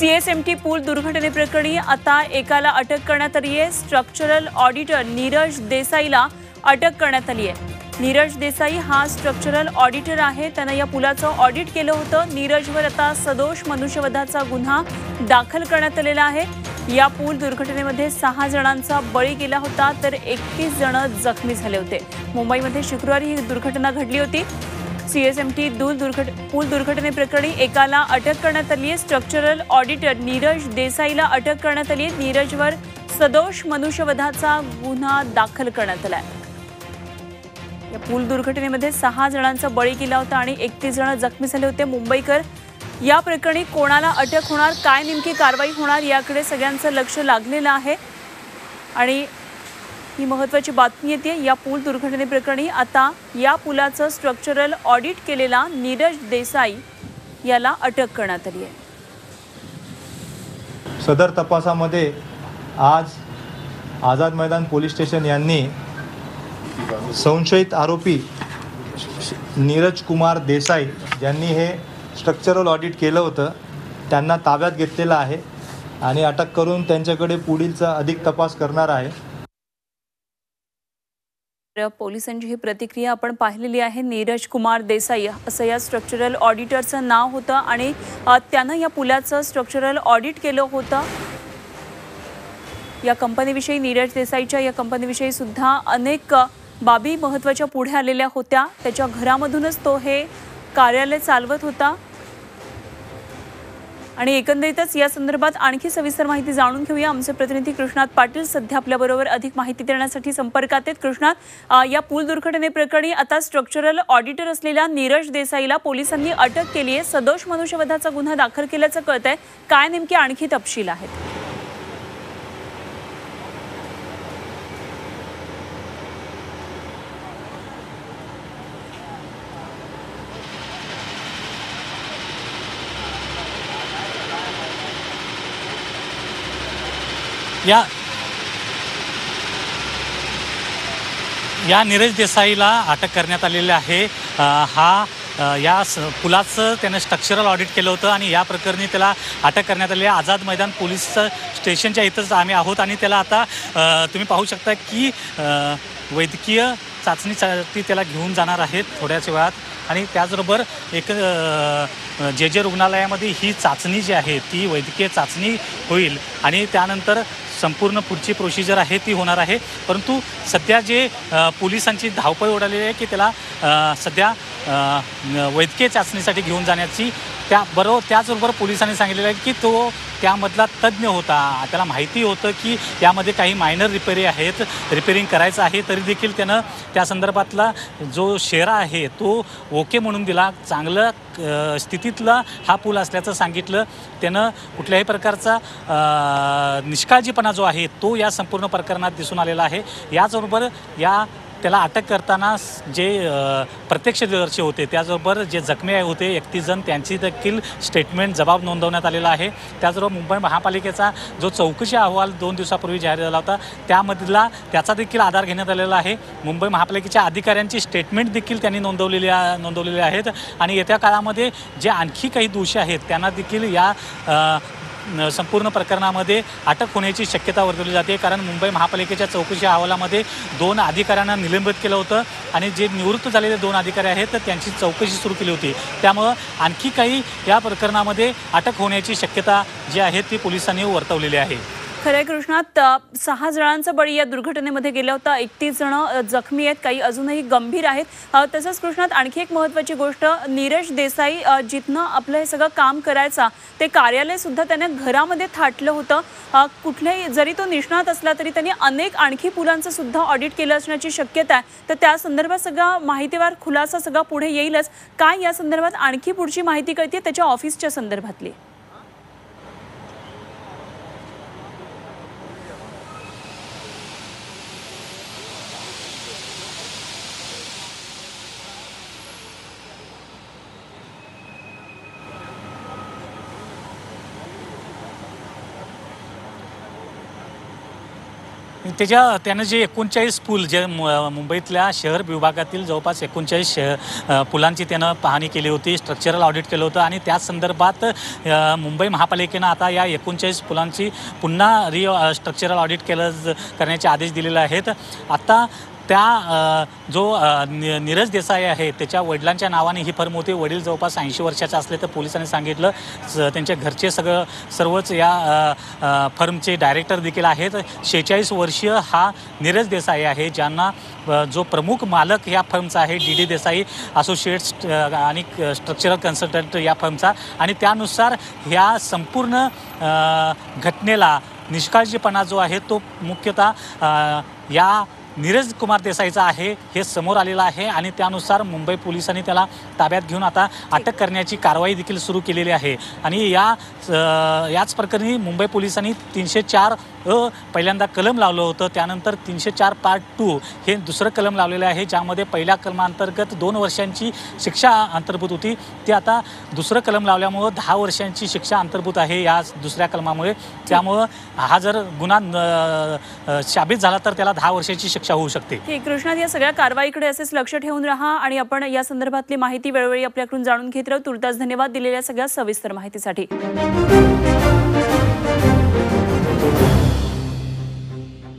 CSMT पूल दुर्घटनेप्रकरणी आता एकाला अटक करण्यात आली आहे. स्ट्रक्चरल ऑडिटर नीरज देसाईला अटक करण्यात आली आहे. नीरज देसाई हा स्ट्रक्चरल ऑडिटर आहे. त्यानं या पुलाचं ऑडिट केलं होतं. नीरजवर आता सदोष मनुष्यवधाचा गुन्हा दाखल करण्यात आलेला आहे. या पूल दुर्घटनेमध्ये सहा जणांचा बळी गेला होता तर एकतीस जण जखमी झाले होते. मुंबईमध्ये शुक्रवारी ही दुर्घटना घडली होती. सीएसएमटी दूल दुर्घट पूल दुर्घटनेप्रकरणी एकाला अटक करण्यात आली आहे. स्ट्रक्चरल ऑडिटर नीरज देसाईला अटक करण्यात आली आहे. नीरजवर सदोष मनुष्यवधाचा गुन्हा दाखल करण्यात आला आहे. या पूल दुर्घटनेमध्ये सहा जणांचा बळी गेला होता आणि एकतीस जण जखमी झाले होते. मुंबईकर या प्रकरणी कोणाला अटक होणार काय नेमकी कारवाई होणार याकडे सगळ्यांचं लक्ष लागलेलं आहे. आणि ही महत्त्वाची बातमी येते. या पूल दुर्घटनेप्रकरणी आता या पुलाचं स्ट्रक्चरल ऑडिट केलेला नीरज देसाई याला अटक करण्यात आली आहे. सदर तपासामध्ये आज आझाद मैदान पोलीस स्टेशन यांनी संशयित आरोपी नीरज कुमार देसाई ज्यांनी हे स्ट्रक्चरल ऑडिट केलं होतं त्यांना ताब्यात घेतलेलं आहे आणि अटक करून त्यांच्याकडे पुढीलचा अधिक तपास करणार आहे. पोलिसांची ही प्रतिक्रिया आपण पाहिलेली आहे. नीरज कुमार देसाई असं या स्ट्रक्चरल ऑडिटरचं नाव होतं आणि त्यानं या पुलाचं स्ट्रक्चरल ऑडिट केलं होतं. या कंपनीविषयी नीरज देसाईच्या या कंपनीविषयी सुद्धा अनेक बाबी महत्त्वाच्या पुढे आलेल्या होत्या. त्याच्या घरामधूनच तो हे कार्यालय चालवत होता. आणि एकंदरीतच या संदर्भात आणखी सविस्तर माहिती जाणून घेऊया. आमचे प्रतिनिधी कृष्णात पाटील सध्या आपल्याबरोबर अधिक माहिती देण्यासाठी संपर्कात आहेत. कृष्णात या पूल दुर्घटनेप्रकरणी आता स्ट्रक्चरल ऑडिटर असलेल्या नीरज देसाईला पोलिसांनी अटक केली आहे. सदोष मनुष्यवधाचा गुन्हा दाखल केल्याचं कळत आहे काय नेमके आणखी तपशील आहेत? या या नीरज देसाईला अटक करण्यात आलेली आहे. हा या स पुलाचं त्यानं स्ट्रक्चरल ऑडिट केलं होतं आणि या प्रकरणी त्याला अटक करण्यात आली आहे. आझाद मैदान पोलीस स्टेशनच्या इथंच आम्ही आहोत आणि त्याला आता तुम्ही पाहू शकता की वैद्यकीय चाचणीसाठी त्याला घेऊन जाणार आहेत थोड्याच वेळात. आणि त्याचबरोबर एक जे जे रुग्णालयामध्ये ही चाचणी जी आहे ती वैद्यकीय चाचणी होईल. आणि त्यानंतर संपूर्ण पुढची प्रोसिजर आहे ती होणार आहे. परंतु सध्या जे पोलिसांची धावपळ उडालेली आहे की त्याला सध्या वैद्यकीय चाचणीसाठी घेऊन जाण्याची त्या बरोबर त्याचबरोबर पोलिसांनी सांगितलेलं आहे की तो त्यामधला तज्ज्ञ होता. त्याला माहिती होतं की यामध्ये काही मायनर रिपेरी आहेत. रिपेरिंग करायचं आहे तरी देखील त्यानं त्या संदर्भातला जो शेरा आहे तो ओके म्हणून दिला. चांगलं स्थितीतला हा पूल असल्याचं सांगितलं. त्यानं कुठल्याही प्रकारचा निष्काळजीपणा जो आहे तो या संपूर्ण प्रकरणात दिसून आलेला आहे. याचबरोबर या त्याला अटक करताना जे प्रत्यक्षदर्शी होते त्याचबरोबर जे जखमी आहे होते एकतीस जण त्यांची देखील स्टेटमेंट जबाब नोंदवण्यात आलेला आहे. त्याचबरोबर मुंबई महापालिकेचा जो चौकशी अहवाल दोन दिवसापूर्वी जाहीर झाला होता त्यामधला त्याचा देखील आधार घेण्यात आलेला आहे. मुंबई महापालिकेच्या अधिकाऱ्यांची स्टेटमेंट देखील त्यांनी नोंदवलेली नोंदवलेली आहेत. आणि येत्या काळामध्ये जे आणखी काही दोषी आहेत त्यांना देखील या संपूर्ण प्रकरणामध्ये अटक होण्याची शक्यता वर्तवली जाते. कारण मुंबई महापालिकेच्या चौकशी अहवालामध्ये दोन अधिकाऱ्यांना निलंबित केलं होतं आणि जे निवृत्त झालेले दोन अधिकारी आहेत तर त्यांची चौकशी सुरू केली होती. त्यामुळं आणखी काही या प्रकरणामध्ये अटक होण्याची शक्यता जी आहे ती पोलिसांनी वर्तवलेली आहे. खरे कृष्णात सहा जणांचा बळी या दुर्घटनेमध्ये गेला होता. एकतीस जण जखमी आहेत. काही अजूनही गंभीर आहेत. तसंच कृष्णात आणखी एक महत्त्वाची गोष्ट नीरज देसाई जिथनं आपलं हे सगळं काम करायचा ते कार्यालय सुद्धा त्याने घरामध्ये थाटलं होतं. कुठल्याही जरी तो निष्णात असला तरी त्यांनी अनेक आणखी पुलांचं सुद्धा ऑडिट केलं असण्याची शक्यता आहे. तर त्या संदर्भात सगळा माहितीवार खुलासा सगळा पुढे येईलच. काय या संदर्भात आणखी पुढची माहिती कळते त्याच्या ऑफिसच्या संदर्भातली. त्याच्या त्यानं जे एकोणचाळीस पूल जे मु- मुंबईतल्या शहर विभागातील जवळपास एकोणचाळीस शहर पुलांची त्यानं पाहणी केली होती स्ट्रक्चरल ऑडिट केलं होतं आणि त्याच संदर्भात मुंबई महापालिकेनं आता या एकोणचाळीस पुलांची पुन्हा रि स्ट्रक्चरल ऑडिट केलं ज- करण्याचे आदेश दिलेले आहेत. आता त्या जो नि- नीरज देसाई आहे त्याच्या वडिलांच्या नावाने ही फर्म होती वडील जवळपास ऐंशी वर्षाचे असले तर पोलिसांनी सांगितलं. स- त्यांच्या घरचे सगळं सर्वच या फर्मचे डायरेक्टर देखील आहेत. शेहेचाळीस वर्षीय हा नीरज देसाई आहे ज्यांना जो प्रमुख मालक या फर्मचा आहे डी डी देसाई असोसिएट्स आणि स्ट्रक्चरल कन्सल्टंट या फर्मचा. आणि त्यानुसार ह्या संपूर्ण घटनेला निष्काळजीपणा जो आहे तो मुख्यतः या नीरज कुमार देसाईचा आहे हे समोर आलेलं आहे आणि त्यानुसार मुंबई पोलिसांनी त्याला ताब्यात घेऊन आता अटक करण्याची कारवाई देखील सुरू केलेली आहे. आणि या याच प्रकरणी मुंबई पोलिसांनी तीनशे चार अ पहिल्यांदा कलम लावलं होतं त्यानंतर तीनशे चार पार्ट टू हे दुसरं कलम लावलेलं आहे ज्यामध्ये पहिल्या कलमांतर्गत दोन वर्षांची शिक्षा अंतर्भूत होती. ती आता दुसरं कलम लावल्यामुळं दहा वर्षांची शिक्षा अंतर्भूत आहे या दुसऱ्या कलमामुळे. त्यामुळं हा जर गुन्हा शाबित झाला तर त्याला दहा वर्षाची शिक्षा होऊ शकते. ठीक कृष्णात या सगळ्या कारवाईकडे असेच लक्ष ठेवून राहा आणि आपण या संदर्भातली माहिती वेळोवेळी आपल्याकडून जाणून घेत राहू. तुर्तास धन्यवाद दिलेल्या सगळ्या सविस्तर माहितीसाठी.